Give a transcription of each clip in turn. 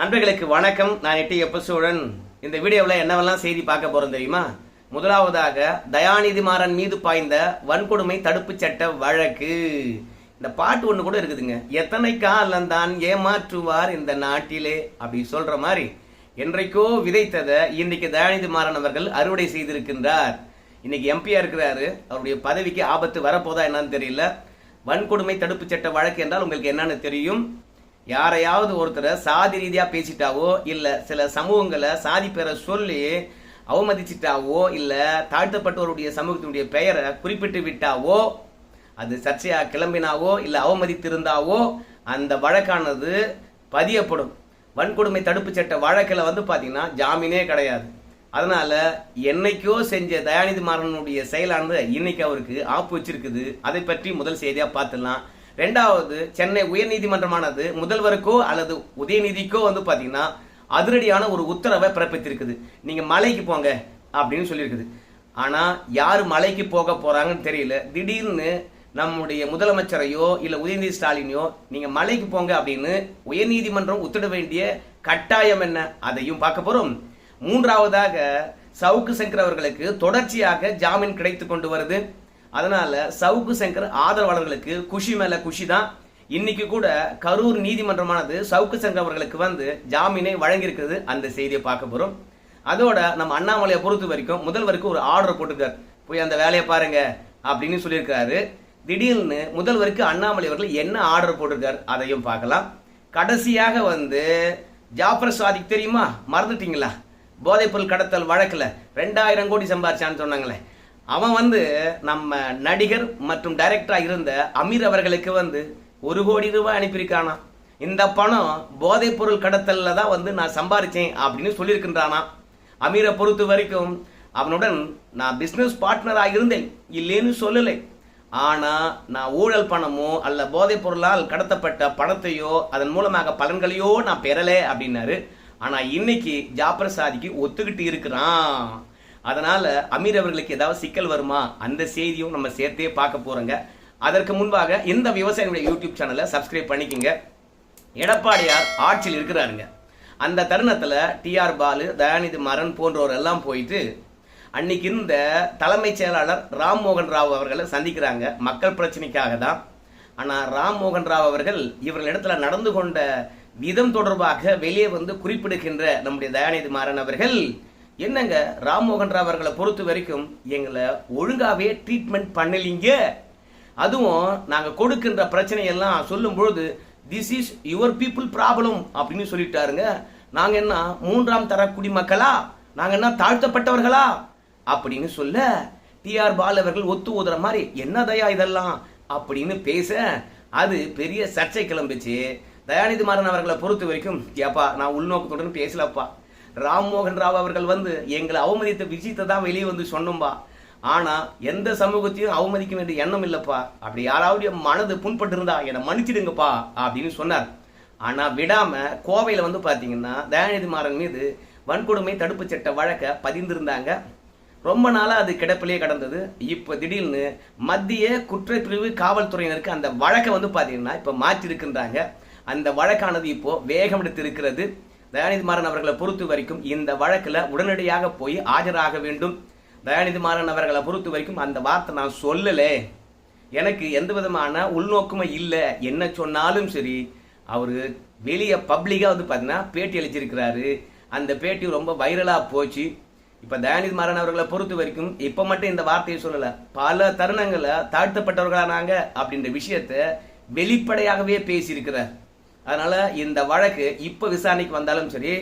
நண்பர்களுக்கு வணக்கம். நான் எட்டி எப்பசூழன் இந்த வீடியோவில் என்னவெல்லாம் செய்தி பார்க்க போகிறோம் தெரியுமா? முதலாவதாக தயாநிதி மாறன் மீது பாய்ந்த வன்கொடுமை தடுப்பு சட்ட வழக்கு. இந்த பாட்டு ஒன்று கூட இருக்குதுங்க. எத்தனை காலம்தான் ஏமாற்றுவார் இந்த நாட்டிலே? அப்படி சொல்கிற மாதிரி என்றைக்கோ விதைத்ததை இன்றைக்கு தயாநிதி மாறன் அவர்கள் அறுவடை செய்திருக்கின்றார். இன்னைக்கு எம்பியாக இருக்கிறாரு. அவருடைய பதவிக்கு ஆபத்து வரப்போதா என்னன்னு தெரியல. வன்கொடுமை தடுப்பு சட்ட வழக்கு என்றால் உங்களுக்கு என்னன்னு தெரியும்? யாரையாவது ஒருத்தரை சாதி ரீதியாக பேசிட்டாவோ இல்லை சில சமூகங்களை சாதி பெற சொல்லி அவமதிச்சிட்டாவோ இல்லை தாழ்த்தப்பட்டவருடைய சமூகத்தினுடைய பெயரை குறிப்பிட்டு விட்டாவோ அது சர்ச்சையாக கிளம்பினாவோ இல்லை அவமதித்திருந்தாவோ அந்த வழக்கானது பதியப்படும். வன்கொடுமை தடுப்பு சட்ட வழக்கில் வந்து பார்த்தீங்கன்னா ஜாமீனே கிடையாது. அதனால் என்னைக்கோ செஞ்ச தயாநிதி மாறனுடைய செயலானது இன்னைக்கு அவருக்கு ஆப்பு வச்சிருக்குது. அதை பற்றி முதல் செய்தியாக பார்த்துடலாம். ரெண்டாவது சென்னை உயர்நீதிமன்றமானது முதல்வருக்கோ அல்லது உதயநிதிக்கோ வந்து பார்த்தீங்கன்னா அதிரடியான ஒரு உத்தரவை பிறப்பித்திருக்குது. நீங்கள் மலைக்கு போங்க அப்படின்னு சொல்லியிருக்குது. ஆனால் யார் மலைக்கு போக போகிறாங்கன்னு தெரியல. திடீர்னு நம்முடைய முதலமைச்சரையோ இல்லை உதயநிதி ஸ்டாலினையோ நீங்கள் மலைக்கு போங்க அப்படின்னு உயர்நீதிமன்றம் உத்தரவிட வேண்டிய கட்டாயம் என்ன? அதையும் பார்க்க போகிறோம் மூன்றாவதாக சவுக்கு சங்கர் அவர்களுக்கு தொடர்ச்சியாக ஜாமீன் கிடைத்து கொண்டு வருது. அதனால சவுக்கு சங்கர் ஆதரவாளர்களுக்கு குஷி மேல குஷி தான். இன்னைக்கு கூட கரூர் நீதிமன்றமானது சவுக்கு சங்கர் அவர்களுக்கு வந்து ஜாமீனை வழங்கியிருக்கிறது. அந்த செய்தியை பார்க்க போறோம். அதோட நம்ம அண்ணாமலையை பொறுத்த வரைக்கும் முதல்வருக்கு ஒரு ஆர்டர் போட்டிருக்காரு. போய் அந்த வேலையை பாருங்க அப்படின்னு சொல்லியிருக்காரு. திடீர்னு முதல்வருக்கு அண்ணாமலை அவர்கள் என்ன ஆர்டர் போட்டிருக்காரு அதையும் பார்க்கலாம். கடைசியாக வந்து ஜாஃபர் சாதிக் தெரியுமா? மறந்துட்டீங்களா? போதைப்பொருள் கடத்தல் வழக்கில் ரெண்டாயிரம் கோடி சம்பாரிச்சான்னு சொன்னாங்களே. அவன் வந்து நம்ம நடிகர் மற்றும் டைரக்டராக இருந்த அமீர் அவர்களுக்கு வந்து ஒரு கோடி ரூபாய் அனுப்பியிருக்கானா இந்த பணம் போதைப் பொருள் தான் வந்து நான் சம்பாரிச்சேன் அப்படின்னு சொல்லியிருக்கின்றானா அமீரை பொறுத்த வரைக்கும் அவனுடன் நான் பிஸ்னஸ் பார்ட்னராக இருந்தேன். இல்லைன்னு சொல்லலை. ஆனால் நான் ஊழல் பணமோ அல்ல போதைப் பொருளால் கடத்தப்பட்ட பணத்தையோ அதன் மூலமாக பலன்களையோ நான் பெறலை அப்படின்னாரு. ஆனால் இன்னைக்கு ஜாபர் சாதிக்கு ஒத்துக்கிட்டு இருக்கிறான். அதனால் அமீர் அவர்களுக்கு ஏதாவது சிக்கல் வருமா? அந்த செய்தியும் நம்ம சேர்த்தே பார்க்க போகிறோங்க அதற்கு முன்பாக இந்த விவசாயிகளுடைய யூடியூப் சேனலை சப்ஸ்கிரைப் பண்ணிக்கோங்க. எடப்பாடியார் ஆட்சியில் இருக்கிறாருங்க. அந்த தருணத்தில் டிஆர் பாலு தயாநிதி மரன் போன்றோர் எல்லாம் போயிட்டு அன்னைக்கு இருந்த தலைமைச் செயலாளர் ராம் மோகன் ராவ் அவர்களை சந்திக்கிறாங்க. மக்கள் பிரச்சனைக்காக தான். ஆனால் ராம் மோகன் ராவ் அவர்கள் இவர்களிடத்தில் நடந்து கொண்ட விதம் தொடர்பாக வெளியே வந்து குறிப்பிடுகின்ற நம்முடைய தயாநிதி மாறன் அவர்கள் என்னங்க ராம்மோகன் ராவ் அவர்களை பொறுத்த வரைக்கும் எங்களை ஒழுங்காகவே ட்ரீட்மெண்ட் பண்ணலீங்க. அதுவும் நாங்கள் கொடுக்கின்ற பிரச்சனையெல்லாம் சொல்லும்பொழுது this is your people problem அப்படின்னு சொல்லிட்டாருங்க. நாங்கள் என்ன மூன்றாம் தர குடிமக்களா? நாங்கள் என்ன தாழ்த்தப்பட்டவர்களா? அப்படின்னு சொல்ல டிஆர் பால் அவர்கள் ஒத்து ஊதுற மாதிரி என்னதையா இதெல்லாம்? அப்படின்னு பேச அது பெரிய சர்ச்சை கிளம்பிச்சு தயாநிதி மாறன் அவர்களை பொறுத்த வரைக்கும் ஏப்பா நான் உள்நோக்கத்துடன் பேசலப்பா. ராம்மோகன் ராவ் அவர்கள் வந்து எங்களை அவமதித்த விஷயத்தை தான் வெளியே வந்து சொன்னோம்பா. ஆனா எந்த சமூகத்தையும் அவமதிக்க வேண்டிய எண்ணம் இல்லப்பா. அப்படி யாராவது என் மனது புண்பட்டு இருந்தா என்னை மன்னிச்சிடுங்கப்பா அப்படின்னு சொன்னார். ஆனா விடாம கோவையில வந்து பாத்தீங்கன்னா தயாநிதி மாறன் மீது வன்கொடுமை தடுப்பு சட்ட வழக்க பதிந்திருந்தாங்க. ரொம்ப நாளா அது கிடப்பிலே கடந்தது. இப்ப திடீர்னு மத்திய குற்றப்பிரிவு காவல்துறையினருக்கு அந்த வழக்கை வந்து பாத்தீங்கன்னா இப்ப மாற்றி இருக்கின்றாங்க அந்த வழக்கானது இப்போ வேகம் எடுத்து தயாநிதிமாறன் மாறன் அவர்களை பொறுத்த வரைக்கும் இந்த வழக்கில் உடனடியாக போய் ஆஜராக வேண்டும். தயாநிதிமாறன் அவர்களை பொறுத்த வரைக்கும் அந்த வார்த்தை நான் சொல்லலை. எனக்கு எந்த விதமான உள்நோக்கமும் இல்லை. என்ன சொன்னாலும் சரி அவர் வெளியே பப்ளிக்காக வந்து பார்த்தீங்கன்னா பேட்டி அளிச்சிருக்கிறாரு. அந்த பேட்டி ரொம்ப வைரலாக போச்சு. இப்போ தயாநிதிமாறன் அவர்களை பொறுத்த வரைக்கும் இப்போ மட்டும் இந்த வார்த்தையை சொல்லலை. பல தருணங்களை தாழ்த்தப்பட்டவர்களானாங்க அப்படின்ற விஷயத்த வெளிப்படையாகவே பேசியிருக்கிறார். அதனால இந்த வழக்கு இப்போ விசாரணைக்கு வந்தாலும் சரி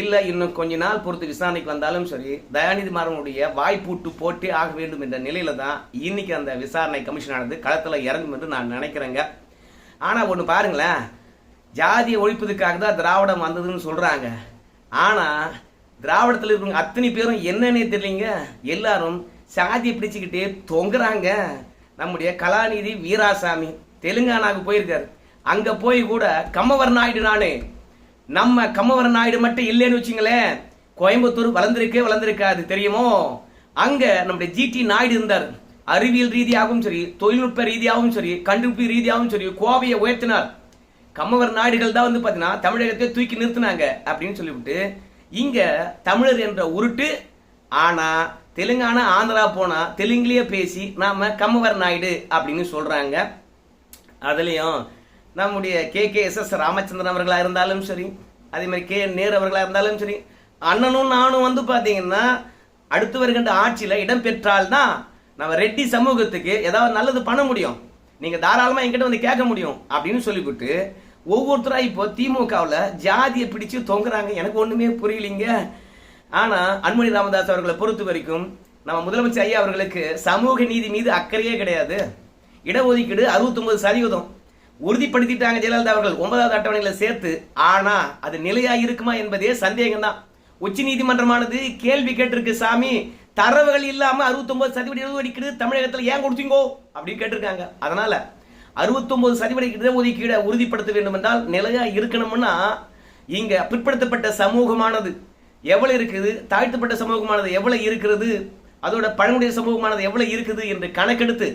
இல்லை இன்னும் கொஞ்ச நாள் பொறுத்து விசாரணைக்கு வந்தாலும் சரி தயாநிதி மாறனுடைய வாய்ப்பூட்டு போட்டி ஆக வேண்டும் என்ற நிலையில தான் இன்னைக்கு அந்த விசாரணை கமிஷனானது களத்தில் இறங்கும் என்று நான் நினைக்கிறேங்க. ஆனால் ஒன்று பாருங்களேன் ஜாதியை ஒழிப்பதுக்காக தான் திராவிடம் வந்ததுன்னு சொல்றாங்க. ஆனால் திராவிடத்தில் இருக்கிறவங்க அத்தனை பேரும் என்னன்னே தெரியலீங்க. எல்லாரும் சாதியை பிடிச்சுக்கிட்டே தொங்குறாங்க. நம்முடைய கலாநிதி வீராசாமி தெலுங்கானாவுக்கு போயிருக்காரு. அங்க போய் கூட கம்மவர் நாயுடு நானு. நம்ம கம்மவர் நாயுடு மட்டும் இல்லைன்னு வச்சுங்களேன். கோயம்புத்தூர் வளர்ந்துருக்கே வளர்ந்துருக்காது தெரியுமோ? அங்க நம்முடைய ஜிடி நாயுடு இருந்தார். அறிவியல் ரீதியாகவும் சரி தொழில்நுட்ப ரீதியாகவும் சரி கண்டுபிடிப்பு ரீதியாகவும் சரி கோவையை உயர்த்தினார். கம்மவர் நாடுகள் தான் வந்து பார்த்தீங்கன்னா தமிழகத்தை தூக்கி நிறுத்தினாங்க அப்படின்னு சொல்லிவிட்டு இங்க தமிழர் என்ற உருட்டு ஆனா தெலுங்கானா ஆந்திரா போனா தெலுங்குலயே பேசி நாம கம்மவர் நாயுடு அப்படின்னு சொல்றாங்க. அதுலயும் நம்முடைய K K S S Ramachandran அவர்களா இருந்தாலும் சரி அதே மாதிரி கே நேர் நேரு அவர்களா இருந்தாலும் சரி அண்ணனும் நானும் வந்து பாத்தீங்கன்னா அடுத்து வருகின்ற ஆட்சியில இடம் பெற்றால்தான் நம்ம ரெட்டி சமூகத்துக்கு ஏதாவது நல்லது பண்ண முடியும். நீங்க தாராளமா என்கிட்ட வந்து கேட்க முடியும் அப்படின்னு சொல்லிவிட்டு ஒவ்வொருத்தரா இப்போ திமுகவில் ஜாதியை பிடிச்சு தொங்குறாங்க. எனக்கு ஒண்ணுமே புரியலைங்க. ஆனா அன்புமணி ராமதாஸ் அவர்களை பொறுத்த வரைக்கும் நம்ம முதலமைச்சர் ஐயா அவர்களுக்கு சமூக நீதி மீது அக்கறையே கிடையாது. இடஒதுக்கீடு 69% சதவீதம். உறுதிப்படுத்திட்டாங்க ஜெயலலிதா அவர்கள். ஒன்பதாவது அட்டவணையில் சேர்த்து ஆனா அது நிலையா இருக்குமா என்பதே சந்தேகம் தான் உச்ச நீதிமன்றமானது கேள்வி கேட்டிருக்கு சாமி. தரவுகள் இல்லாம 69% சதவீத இடஒதுக்கீடு தமிழகத்தில் ஏன் கொடுத்தீங்கோ? அப்படின்னு கேட்டிருக்காங்க. அதனால 69% சதவீத இடஒதுக்கீடை உறுதிப்படுத்த வேண்டும் என்றால் நிலையா இருக்கணும்னா இங்க பிற்படுத்தப்பட்ட சமூகமானது எவ்வளவு இருக்குது தாழ்த்தப்பட்ட சமூகமானது எவ்வளவு இருக்கிறது அதோட பழங்குடிய சமூகமானது எவ்வளவு இருக்குது என்று கணக்கெடுத்து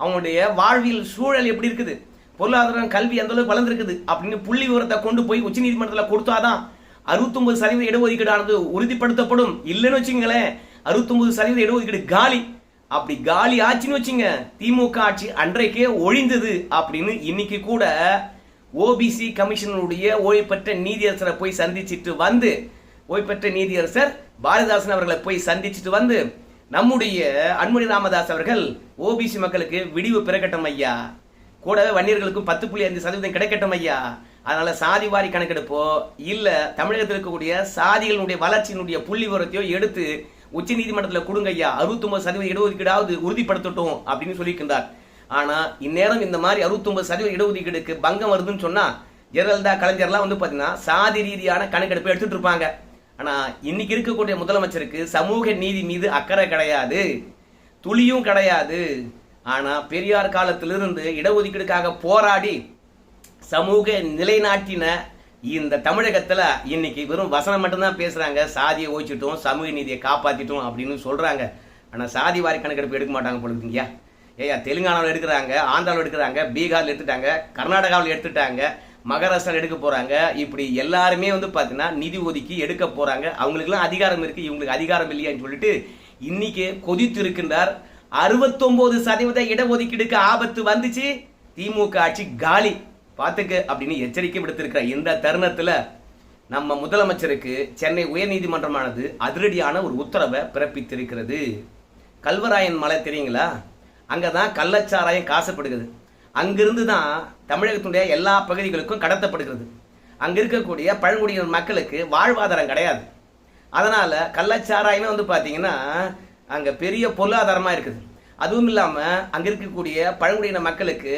அவங்களுடைய வாழ்வியல் சூழல் எப்படி இருக்குது பொருளாதாரம் கல்வி எந்த அளவுக்கு வளர்ந்துருக்குது. அப்படின்னு புள்ளி விவரத்தை கொண்டு போய் உச்சநீதிமன்றத்தில் கொடுத்தாதான் 69% சதவீத இடஒதுக்கீடானது உறுதிப்படுத்தப்படும். இல்லைன்னு வச்சுங்களேன் 69% சதவீத இடஒதுக்கீடு காலி. அப்படி காலி ஆச்சுன்னு வச்சுங்க. திமுக ஆட்சி அன்றைக்கே ஒழிந்தது அப்படின்னு இன்னைக்கு கூட ஓபிசி கமிஷனுடைய ஓய்வு பெற்ற நீதியரசரை போய் சந்திச்சிட்டு வந்து ஓய்வு பெற்ற நீதியரசர் பாரதிதாசன் அவர்களை போய் சந்திச்சிட்டு வந்து நம்முடைய அன்புமணி ராமதாஸ் அவர்கள் ஓபிசி மக்களுக்கு விடிவு பிறக்கட்டும் ஐயா. கூடவே வன்னியர்களுக்கும் பத்து புள்ளி ஐந்து சதவீதம் கிடைக்கட்டும் ஐயா. அதனால சாதி வாரி கணக்கெடுப்போ இல்ல தமிழகத்தில் இருக்கக்கூடிய சாதிகளுடைய வளர்ச்சியினுடைய புள்ளி விவரத்தையோ எடுத்து உச்ச நீதிமன்றத்தில் கொடுங்க ஐயா. அறுபத்தொன்பது சதவீதம் இடஒதுக்கீடாவது உறுதிப்படுத்தட்டும் அப்படின்னு சொல்லியிருக்கின்றார். ஆனா இந்நேரம் இந்த மாதிரி அறுபத்தொன்பது சதவீதம் இடஒதுக்கீடுக்கு பங்கம் வருதுன்னு சொன்னா ஜெயலலிதா கலைஞர்லாம் வந்து பாத்தீங்கன்னா சாதி ரீதியான கணக்கெடுப்பு எடுத்துட்டு இருப்பாங்க. ஆனா இன்னைக்கு இருக்கக்கூடிய முதலமைச்சருக்கு சமூக நீதி மீது அக்கறை கிடையாது. துளியும் கிடையாது. ஆனால் பெரியார் காலத்திலிருந்து இடஒதுக்கீடுக்காக போராடி சமூக நிலைநாட்டின இந்த தமிழகத்தில் இன்னைக்கு வெறும் வசனம் மட்டும்தான் பேசுகிறாங்க சாதியை ஓய்ச்சிட்டோம் சமூக நீதியை காப்பாற்றிட்டோம் அப்படின்னு சொல்கிறாங்க ஆனால் சாதி வாரி கணக்கெடுப்பு எடுக்க மாட்டாங்க பொழுதுங்கய்யா ஏயா தெலுங்கானாவில் எடுக்கிறாங்க ஆந்திராவில் எடுக்கிறாங்க பீகாரில் எடுத்துட்டாங்க கர்நாடகாவில் எடுத்துட்டாங்க மகாராஷ்டிரா எடுக்க போகிறாங்க இப்படி எல்லாருமே வந்து பார்த்தீங்கன்னா நிதி ஒதுக்கி எடுக்க போகிறாங்க அவங்களுக்குலாம் அதிகாரம் இருக்குது இவங்களுக்கு அதிகாரம் இல்லையான்னு சொல்லிட்டு இன்னைக்கு கொதித்து இருக்கின்றார் அறுபத்தொன்பது சதவீத இடஒதுக்கீடுக்கு ஆபத்து வந்துச்சு. திமுக ஆட்சி காலி. பாத்துக்க அப்படின்னு எச்சரிக்கை விடுத்திருக்கிற இந்த தருணத்துல நம்ம முதலமைச்சருக்கு சென்னை உயர்நீதிமன்றமானது அதிரடியான ஒரு உத்தரவை பிறப்பித்திருக்கிறது. கல்வராயன் மலை தெரியுங்களா? அங்கே தான் கள்ளச்சாராயம் காசப்படுகிறது. அங்கிருந்து தான் தமிழகத்தினுடைய எல்லா பகுதிகளுக்கும் கடத்தப்படுகிறது. அங்கே இருக்கக்கூடிய பழங்குடியினர் மக்களுக்கு வாழ்வாதாரம் கிடையாது. அதனால் கள்ளச்சாராயமே வந்து பார்த்தீங்கன்னா அங்கே பெரிய பொருளாதாரமாக இருக்குது. அதுவும் இல்லாமல் அங்கே இருக்கக்கூடிய பழங்குடியின மக்களுக்கு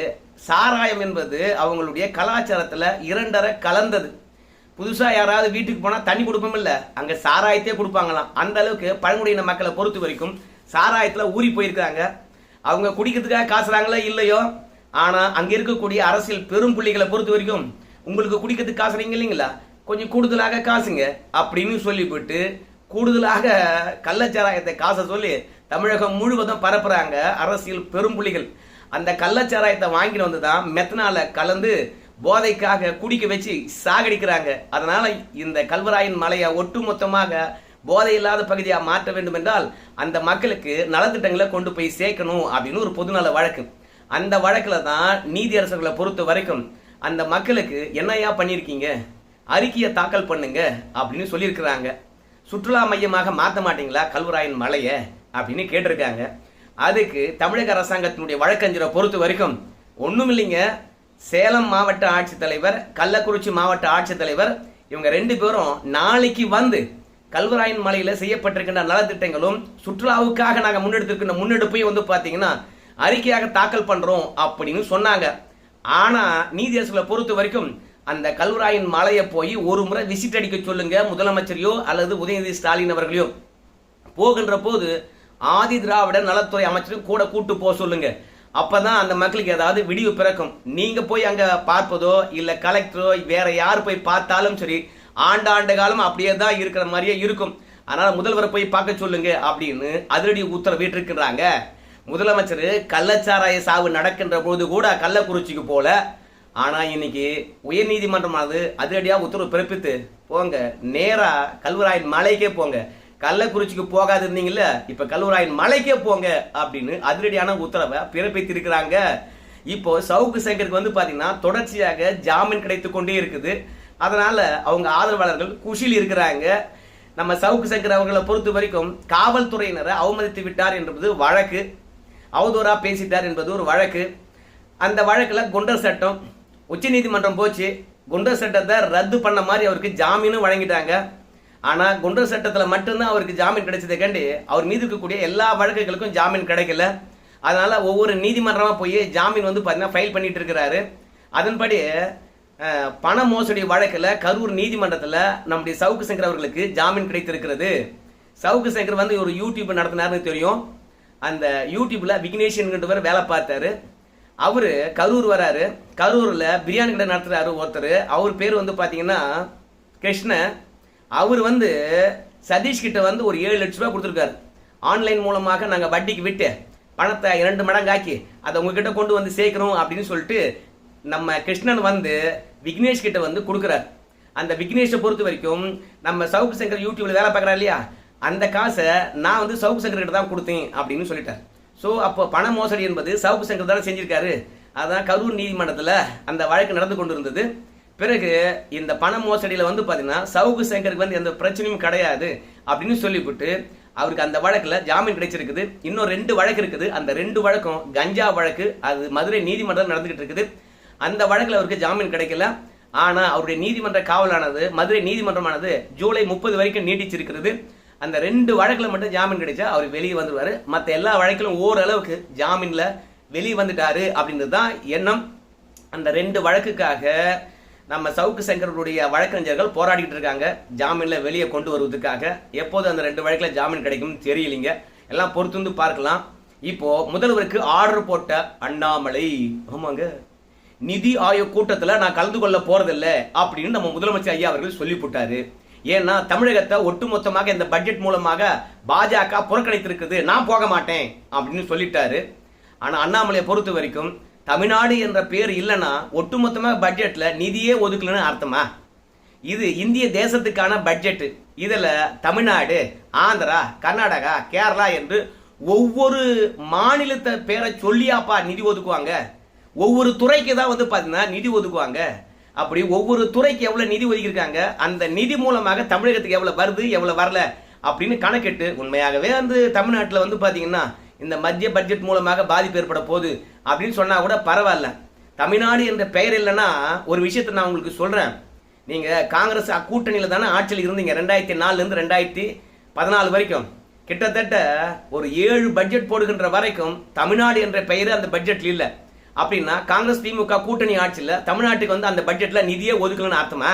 சாராயம் என்பது அவங்களுடைய கலாச்சாரத்தில் இரண்டரை கலந்தது. புதுசாக யாராவது வீட்டுக்கு போனால் தண்ணி கொடுப்போம் இல்லை அங்கே சாராயத்தையே கொடுப்பாங்களாம். அந்த அளவுக்கு பழங்குடியின மக்களை பொறுத்த வரைக்கும் சாராயத்தில் ஊறி போயிருக்காங்க அவங்க குடிக்கிறதுக்காக காசுறாங்களோ இல்லையோ? ஆனால் அங்கே இருக்கக்கூடிய அரசியல் பெரும் புள்ளிகளை பொறுத்த வரைக்கும் உங்களுக்கு குடிக்கிறதுக்கு காசுறீங்க இல்லைங்களா? கொஞ்சம் கூடுதலாக காசுங்க அப்படின்னு சொல்லிவிட்டு கூடுதலாக கள்ளச்சாராயத்தை காசை சொல்லி தமிழகம் முழுவதும் பரப்புறாங்க அரசியல் பெரும்புலிகள் அந்த கள்ளச்சாராயத்தை வாங்கிட்டு வந்து தான் மெத்தனால கலந்து போதைக்காக குடிக்க வச்சு சாகடிக்கிறாங்க. அதனால இந்த கல்வராயன் மலையை ஒட்டுமொத்தமாக போதை இல்லாத பகுதியா மாற்ற வேண்டும் என்றால் அந்த மக்களுக்கு நலத்திட்டங்களை கொண்டு போய் சேர்க்கணும் அப்படின்னு ஒரு பொதுநல வழக்கு. அந்த வழக்குல தான் நீதியரசர்களை பொறுத்த வரைக்கும் அந்த மக்களுக்கு என்னையா பண்ணியிருக்கீங்க? அறிக்கையை தாக்கல் பண்ணுங்க அப்படின்னு சொல்லியிருக்கிறாங்க. சுற்றுலா மையமாக மாற்ற மாட்டீங்களா கல்வராயன் மலையை அப்படின்னு கேட்டிருக்காங்க. அதுக்கு தமிழக அரசாங்கத்தினுடைய வழக்கறிஞரை பொறுத்த வரைக்கும் ஒன்றும் இல்லைங்க சேலம் மாவட்ட ஆட்சித்தலைவர் கள்ளக்குறிச்சி மாவட்ட ஆட்சித்தலைவர் இவங்க ரெண்டு பேரும் நாளைக்கு வந்து கல்வராயன் மலையில் செய்யப்பட்டிருக்கின்ற நலத்திட்டங்களும் சுற்றுலாவுக்காக நாங்கள் முன்னெடுத்திருக்கின்ற முன்னெடுப்பையும் வந்து பார்த்தீங்கன்னா அறிக்கையாக தாக்கல் பண்ணுறோம் அப்படின்னு சொன்னாங்க. ஆனால் நீதியரசுகளை பொறுத்த வரைக்கும் அந்த கல்வராயன் மலையை போய் ஒரு முறை விசிட் அடிக்க சொல்லுங்க முதலமைச்சரையோ அல்லது உதயநிதி ஸ்டாலின் அவர்களையோ. போகின்ற போது ஆதி திராவிட நலத்துறை அமைச்சரும் கூட கூட்டு போக சொல்லுங்க. அப்பதான் அந்த மக்களுக்கு ஏதாவது விடிவு பிறக்கும். நீங்க போய் அங்க பார்ப்பதோ இல்ல கலெக்டரோ வேற யார் போய் பார்த்தாலும் சரி ஆண்டாண்டு காலம் அப்படியே தான் இருக்கிற மாதிரியே இருக்கும். அதனால முதல்வரை போய் பார்க்க சொல்லுங்க அப்படின்னு அதிரடி உத்தரவிட்டிருக்கிறாங்க முதலமைச்சர் கள்ளச்சாராய சாவு நடக்கின்ற பொழுது கூட கள்ளக்குறிச்சிக்கு போல ஆனால் இன்னைக்கு உயர் நீதிமன்றமானது அதிரடியாக உத்தரவு பிறப்பித்து போங்க நேராக கல்வராயன் மலைக்கே போங்க. கள்ளக்குறிச்சிக்கு போகாது இருந்தீங்கல்ல இப்ப கல்வராயன் மலைக்கே போங்க அப்படின்னு அதிரடியான உத்தரவை பிறப்பித்திருக்கிறாங்க. இப்போ சவுக்கு சங்கருக்கு வந்து பார்த்தீங்கன்னா தொடர்ச்சியாக ஜாமீன் கிடைத்து கொண்டே இருக்குது. அதனால அவங்க ஆதரவாளர்கள் குஷியில் இருக்கிறாங்க. நம்ம சவுக்கு சங்கர் அவர்களை பொறுத்த வரைக்கும் காவல்துறையினரை அவமதித்து விட்டார் என்பது வழக்கு. அவதூறா பேசிட்டார் என்பது ஒரு வழக்கு. அந்த வழக்கில் குண்டர் சட்டம் உச்சநீதிமன்றம் போச்சு. குண்டர் சட்டத்தை ரத்து பண்ண மாதிரி அவருக்கு ஜாமீனும் வழங்கிட்டாங்க. ஆனா குண்டர் சட்டத்துல மட்டும்தான் அவருக்கு ஜாமீன் கிடைச்சதை கண்டு அவர் மீது இருக்கக்கூடிய எல்லா வழக்குகளுக்கும் ஜாமீன் கிடைக்கல. அதனால ஒவ்வொரு நீதிமன்றமா போய் ஜாமீன் வந்து பார்த்தீங்கன்னா ஃபைல் பண்ணிட்டு இருக்கிறாரு. அதன்படி பண மோசடி வழக்கில் கரூர் நீதிமன்றத்தில் நம்முடைய சவுக்கு சங்கர் அவர்களுக்கு ஜாமீன் கிடைத்திருக்கிறது. சவுக்கு சங்கர் வந்து ஒரு யூடியூப் நடத்தினாருன்னு தெரியும். அந்த யூடியூப்ல விக்னேஷன்கின்றவர் வேலை பார்த்தாரு. அவரு கரூர் வராரு. கரூர்ல பிரியாணி கடை நடத்துறாரு ஒருத்தர். அவர் பேர் வந்து பாத்தீங்கன்னா கிருஷ்ணன் அவர் வந்து சதீஷ் கிட்ட வந்து ஒரு ஏழு லட்ச ரூபாய் கொடுத்துருக்காரு. ஆன்லைன் மூலமாக நாங்க வட்டிக்கு விட்டு பணத்தை இரண்டு மடங்காக்கி அதை உங்ககிட்ட கொண்டு வந்து சேர்க்கிறோம் அப்படின்னு சொல்லிட்டு நம்ம கிருஷ்ணன் வந்து விக்னேஷ் கிட்ட வந்து கொடுக்குறாரு. அந்த விக்னேஷை பொறுத்த வரைக்கும் நம்ம சவுக்கு சங்கர் யூடியூப்ல வேலை பார்க்கறா இல்லையா? அந்த காசை நான் வந்து சவுக்கு சங்கர் கிட்ட தான் கொடுத்தேன் அப்படின்னு சொல்லிட்டார். ஸோ அப்போ பண மோசடி என்பது சவுக்கு சங்கர் தானே செஞ்சிருக்காரு. அதான் கரூர் நீதிமன்றத்தில் அந்த வழக்கு நடந்து கொண்டு இருந்தது பிறகு இந்த பண மோசடியில் வந்து பார்த்தீங்கன்னா சவுக்கு சங்கருக்கு வந்து எந்த பிரச்சனையும் கிடையாது அப்படின்னு சொல்லிவிட்டு அவருக்கு அந்த வழக்கில் ஜாமீன் கிடைச்சிருக்குது. இன்னும் ரெண்டு வழக்கு இருக்குது. அந்த ரெண்டு வழக்கும் கஞ்சா வழக்கு அது மதுரை நீதிமன்றம் நடந்துகிட்டு இருக்குது. அந்த வழக்கில் அவருக்கு ஜாமீன் கிடைக்கல. ஆனால் அவருடைய நீதிமன்ற காவலானது மதுரை நீதிமன்றமானது ஜூலை முப்பது வரைக்கும் நீட்டிச்சிருக்கிறது. அந்த ரெண்டு வழக்கில் மட்டும் ஜாமீன் கிடைச்சா அவர் வெளியே வந்துடுவார் மற்ற எல்லா வழக்கிலும் ஓரளவுக்கு ஜாமீனில் வெளியே வந்துட்டாரு அப்படின்றது தான் எண்ணம். அந்த ரெண்டு வழக்குக்காக நம்ம சவுக்கு சங்கருடைய வழக்கறிஞர்கள் போராடிட்டு இருக்காங்க. ஜாமீனில் வெளியே கொண்டு வருவதற்காக. எப்போது அந்த ரெண்டு வழக்கில் ஜாமீன் கிடைக்கும் தெரியலீங்க. எல்லாம் பொறுத்து வந்து பார்க்கலாம். இப்போ முதல்வருக்கு ஆர்டர் போட்ட அண்ணாமலை ஆமாங்க நிதி ஆயோக் கூட்டத்தில் நான் கலந்து கொள்ள போறதில்லை அப்படின்னு நம்ம முதலமைச்சர் ஐயா அவர்கள் சொல்லி போட்டாரு ஏன்னா தமிழகத்தை ஒட்டுமொத்தமாக இந்த பட்ஜெட் மூலமாக பாஜக புறக்கணித்திருக்குது. நான் போக மாட்டேன் அப்படின்னு சொல்லிட்டாரு. ஆனால் அண்ணாமலையை பொறுத்த வரைக்கும் தமிழ்நாடு என்ற பேர் இல்லைன்னா ஒட்டுமொத்தமாக பட்ஜெட்டில் நிதியே ஒதுக்கலன்னு அர்த்தமா? இது இந்திய தேசத்துக்கான பட்ஜெட்டு இதில் தமிழ்நாடு ஆந்திரா கர்நாடகா கேரளா என்று ஒவ்வொரு மாநிலத்தை பேரை சொல்லியாப்பா நிதி ஒதுக்குவாங்க. ஒவ்வொரு துறைக்கு தான் வந்து பார்த்தீங்கன்னா நிதி ஒதுக்குவாங்க. அப்படி ஒவ்வொரு துறைக்கு எவ்வளவு நிதி ஒதுக்கியிருக்காங்க அந்த நிதி மூலமாக தமிழகத்துக்கு எவ்வளவு வருது எவ்வளவு வரல அப்படின்னு கணக்கிட்டு உண்மையாகவே வந்து தமிழ்நாட்டில் வந்து பார்த்தீங்கன்னா இந்த மத்திய பட்ஜெட் மூலமாக பாதிப்பு ஏற்பட போகுது அப்படின்னு சொன்னா கூட பரவாயில்ல. தமிழ்நாடு என்ற பெயர் இல்லைன்னா ஒரு விஷயத்தை நான் உங்களுக்கு சொல்றேன். நீங்க காங்கிரஸ் கூட்டணியில தானே ஆட்சியில் இருந்தீங்க ரெண்டாயிரத்தி நாலுல இருந்து ரெண்டாயிரத்தி பதினாலு வரைக்கும். கிட்டத்தட்ட ஒரு ஏழு பட்ஜெட் போடுகின்ற வரைக்கும் தமிழ்நாடு என்ற பெயர் அந்த பட்ஜெட்ல இல்லை. அப்படின்னா காங்கிரஸ் திமுக கூட்டணி ஆட்சியில் தமிழ்நாட்டுக்கு வந்து அந்த பட்ஜெட்டில் நிதியே ஒதுக்கலன்னு அர்த்தமா?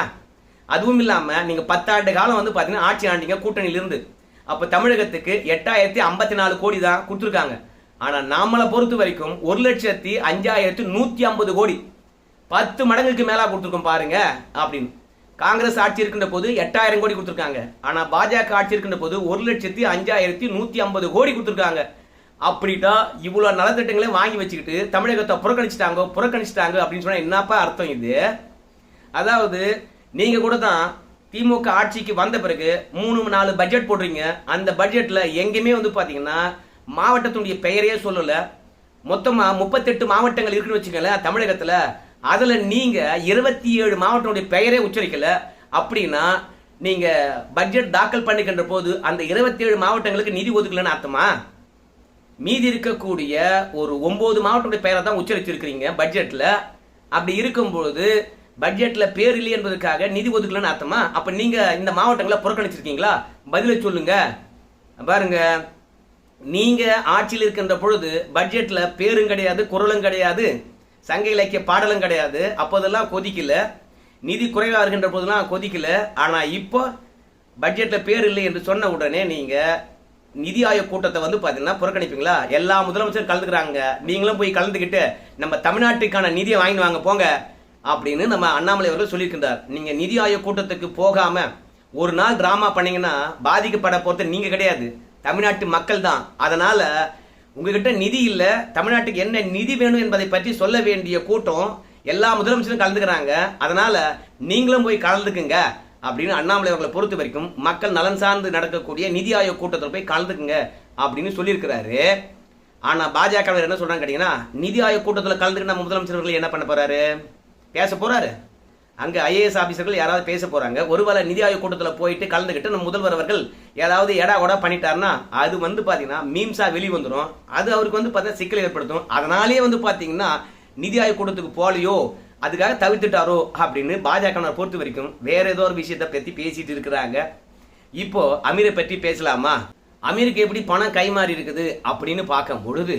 அதுவும் இல்லாமல் நீங்கள் பத்தாண்டு காலம் வந்து பார்த்தீங்கன்னா ஆட்சி ஆண்டிங்க கூட்டணியிலிருந்து. அப்போ தமிழகத்துக்கு எட்டாயிரத்தி ஐம்பத்தி நாலு கோடி தான் கொடுத்துருக்காங்க. ஆனால் நாமளை பொறுத்த வரைக்கும் ஒரு லட்சத்தி அஞ்சாயிரத்தி நூற்றி ஐம்பது கோடி. பத்து மடங்குக்கு மேலே கொடுத்துருக்கோம் பாருங்க அப்படின்னு. காங்கிரஸ் ஆட்சி இருக்கின்ற போது எட்டாயிரம் கோடி கொடுத்துருக்காங்க. ஆனால் பாஜக ஆட்சி இருக்கின்ற போது ஒரு லட்சத்தி அஞ்சாயிரத்தி நூற்றி ஐம்பது கோடி கொடுத்துருக்காங்க. அப்படிட்டா இவ்வளோ நலத்திட்டங்களையும் வாங்கி வச்சுக்கிட்டு தமிழகத்தை புறக்கணிச்சிட்டாங்க புறக்கணிச்சிட்டாங்க அப்படின்னு சொன்னால் என்னப்பா அர்த்தம் இது? அதாவது நீங்கள் கூட தான் திமுக ஆட்சிக்கு வந்த பிறகு மூணு நாலு பட்ஜெட் போடுறீங்க. அந்த பட்ஜெட்டில் எங்கேயுமே வந்து பார்த்தீங்கன்னா மாவட்டத்தினுடைய பெயரையே சொல்லலை. மொத்தமாக முப்பத்தெட்டு மாவட்டங்கள் இருக்குன்னு வச்சுக்கோங்களேன் தமிழகத்தில். அதில் நீங்கள் இருபத்தி ஏழு மாவட்டங்களுடைய பெயரே உச்சரிக்கலை. அப்படின்னா நீங்கள் பட்ஜெட் தாக்கல் பண்ணிக்கின்ற போது அந்த இருபத்தி ஏழு மாவட்டங்களுக்கு நிதி ஒதுக்கலன்னு அர்த்தமா? மீதி இருக்கக்கூடிய ஒரு ஒன்பது மாவட்டத்துடைய பெயரை தான் உச்சரிச்சிருக்கிறீங்க பட்ஜெட்டில் அப்படி இருக்கும்பொழுது பட்ஜெட்டில் பேர் இல்லை என்பதற்காக நிதி ஒதுக்கலன்னு அர்த்தமா? அப்போ நீங்கள் இந்த மாவட்டங்களை புறக்கணிச்சிருக்கீங்களா? பதிலை சொல்லுங்க. பாருங்க. நீங்கள் ஆட்சியில் இருக்கின்ற பொழுது பட்ஜெட்டில் பேரும் கிடையாது குரலும் கிடையாது சங்க இலக்கிய பாடலும் கிடையாது. அப்போதெல்லாம் கொதிக்கல. நிதி குறைவாக இருக்கின்ற போதெல்லாம் கொதிக்கல. ஆனால் இப்போ பட்ஜெட்டில் பேர் இல்லை என்று சொன்ன உடனே நீங்கள் நிதி ஆயோக் கூட்டத்தை வந்து பாத்தீங்கன்னா புறக்கணிப்பீங்களா? எல்லா முதலமைச்சரும் கலந்துக்கிறாங்க. நீங்களும் போய் கலந்துக்கிட்டு நம்ம தமிழ்நாட்டுக்கான நிதியை வாங்கிட்டு வாங்க போங்க அப்படின்னு நம்ம அண்ணாமலை அவர்கள் சொல்லியிருக்கின்றார். நீங்க நிதி ஆயோக் கூட்டத்துக்கு போகாம ஒரு நாள் டிராமா பண்ணீங்கன்னா பாதிக்கப்பட போறது நீங்க கிடையாது. தமிழ்நாட்டு மக்கள் தான். அதனால உங்ககிட்ட நிதி இல்லை தமிழ்நாட்டுக்கு என்ன நிதி வேணும் என்பதை பற்றி சொல்ல வேண்டிய கூட்டம் எல்லா முதலமைச்சரும் கலந்துக்கிறாங்க. அதனால நீங்களும் போய் கலந்துக்குங்க. அப்படின்னு அண்ணாமலை அவர்களை பொறுத்த வரைக்கும் மக்கள் நலன் சார்ந்து நடக்கக்கூடிய நிதி ஆயோக் கூட்டத்தில் போய் கலந்துக்குங்க அப்படின்னு சொல்லியிருக்கிறாரு. ஆனால் பாஜக என்ன சொல்றாங்க கேட்டீங்கன்னா நிதி ஆயோக் கூட்டத்தில் கலந்துக்கிட்டு நம்ம முதலமைச்சர்கள் என்ன பண்ண போறாரு? பேச போறாரு. அங்கே ஐஏஎஸ் ஆஃபீஸர்கள் யாராவது பேச போறாங்க? ஒருவேளை நிதி ஆயோக் கூட்டத்தில் போயிட்டு கலந்துக்கிட்டு நம்ம முதல்வர் அவர்கள் ஏதாவது எடா உடா பண்ணிட்டாருன்னா அது வந்து பார்த்தீங்கன்னா மீம்ஸாக வெளி வந்துடும் அது அவருக்கு வந்து பார்த்தீங்கன்னா சிக்கல் ஏற்படுத்தும். அதனாலேயே வந்து பார்த்தீங்கன்னா நிதி ஆயோக் கூட்டத்துக்கு போகலையோ அதுக்காக தவிர்த்துட்டாரோ அப்படின்னு பாஜகவினர் பொறுத்த வரைக்கும் வேற ஏதோ ஒரு விஷயத்தை பற்றி பேசிட்டு இருக்கிறாங்க. இப்போ அமீரை பற்றி பேசலாமா? அமீருக்கு எப்படி பணம் கைமாறி இருக்குது அப்படின்னு பார்க்கும் பொழுது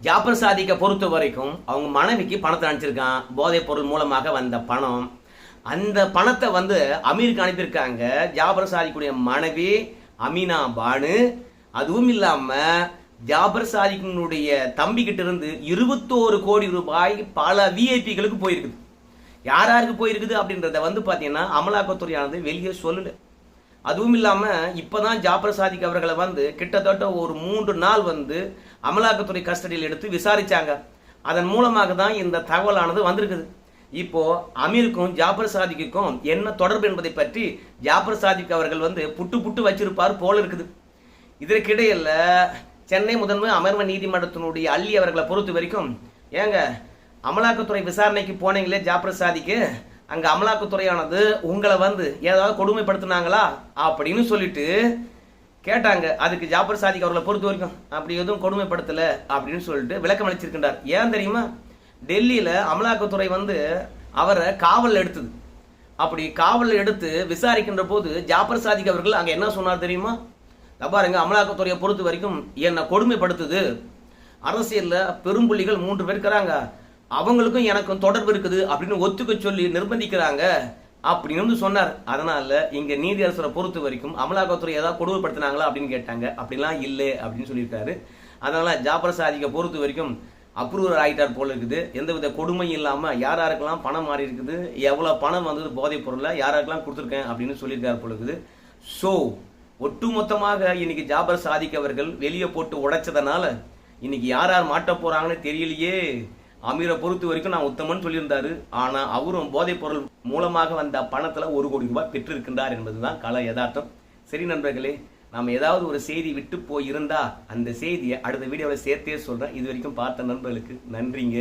ஜாபர் சாதிக்க பொறுத்த வரைக்கும் அவங்க மனைவிக்கு பணத்தை அனுப்பிச்சிருக்கான். போதைப் பொருள் மூலமாக வந்த பணம். அந்த பணத்தை வந்து அமீருக்கு அனுப்பியிருக்காங்க ஜாபர் சாதிக்குடைய மனைவி அமீனா பானு. அதுவும் இல்லாமல் ஜாபர் சாதிக்கினுடைய தம்பி கிட்ட இருந்து இருபத்தோரு கோடி ரூபாய் பல விஐபிகளுக்கு போயிருக்குது. யார் யாருக்கு போயிருக்குது அப்படின்றத வந்து பார்த்தீங்கன்னா அமலாக்கத்துறையானது வெளியே சொல்லலை. அதுவும் இல்லாமல் இப்போ தான் ஜாபர் சாதிக் அவர்களை வந்து கிட்டத்தட்ட ஒரு மூன்று நாள் வந்து அமலாக்கத்துறை கஸ்டடியில் எடுத்து விசாரித்தாங்க அதன் மூலமாக தான் இந்த தகவலானது வந்திருக்குது. இப்போ அமீருக்கும் ஜாபர் சாதிக்குக்கும் என்ன தொடர்பு என்பதை பற்றி ஜாபர் சாதிக் அவர்கள் வந்து புட்டு புட்டு வச்சிருப்பார் போல இருக்குது. இதற்கிடையில் சென்னை முதன்மை அமர்வு நீதிமன்றத்தினுடைய அள்ளி அவர்களை பொறுத்த வரைக்கும் ஏங்க அமலாக்கத்துறை விசாரணைக்கு போனீங்களே ஜாபர் சாதிக்கு அங்கே அமலாக்கத்துறையானது உங்களை வந்து ஏதாவது கொடுமைப்படுத்தினாங்களா அப்படின்னு சொல்லிட்டு கேட்டாங்க. அதுக்கு ஜாபர் சாதிக் அவர்களை பொறுத்த வரைக்கும் அப்படி எதுவும் கொடுமைப்படுத்தலை அப்படின்னு சொல்லிட்டு விளக்கம் அளிச்சிருக்கின்றார் ஏன் தெரியுமா? டெல்லியில் அமலாக்கத்துறை வந்து அவரை காவல் எடுத்தது. அப்படி காவல் எடுத்து விசாரிக்கின்ற போது ஜாபர் சாதிக் அவர்கள் அங்கே என்ன சொன்னார் தெரியுமா? பாருங்க அமலாக்கத்துறையை பொறுத்த வரைக்கும் என்னை கொடுமைப்படுத்துது. அரசியலில் பெரும்புள்ளிகள் மூன்று பேர் இருக்கிறாங்க. அவங்களுக்கும் எனக்கும் தொடர்பு இருக்குது அப்படின்னு ஒத்துக்க சொல்லி நிர்பந்திக்கிறாங்க அப்படின்னு வந்து சொன்னார். அதனால இங்க நீதியரசரை பொறுத்த வரைக்கும் அமலாக்கத்துறை ஏதாவது கொடுமைப்படுத்தினாங்களா அப்படின்னு கேட்டாங்க. அப்படிலாம் இல்லை அப்படின்னு சொல்லியிருக்காரு. அதனால ஜாபர் சாதிக்க பொறுத்த வரைக்கும் அப்ரூவர் ஆகிட்டார் போல இருக்குது. எந்தவித கொடுமையும் இல்லாம யார் யாருக்கெல்லாம் பணம் மாறி இருக்குது எவ்வளவு பணம் வந்தது போதைப் பொருளை யார் யாருக்கெல்லாம் கொடுத்துருக்கேன் அப்படின்னு சொல்லியிருக்காரு போல இருக்குது. ஸோ ஒட்டுமொத்தமாக இன்னைக்கு ஜாபர் சாதிக் அவர்கள் வெளியே போட்டு உடைச்சதுனால இன்னைக்கு யார் யார் மாட்ட போறாங்கன்னு தெரியலையே. அமீரை பொறுத்த வரைக்கும் நான் உத்தமன் சொல்லியிருந்தாரு. ஆனா அவரும் போதைப் பொருள் மூலமாக வந்த பணத்துல ஒரு கோடி ரூபாய் பெற்றிருக்கின்றார் என்பதுதான் கல யதார்த்தம். சரி நண்பர்களே நாம் ஏதாவது ஒரு செய்தி விட்டு போயிருந்தா அந்த செய்தியை அடுத்த வீடியோவில் சேர்த்தே சொல்கிறேன் இது வரைக்கும் பார்த்த நண்பர்களுக்கு நன்றிங்க.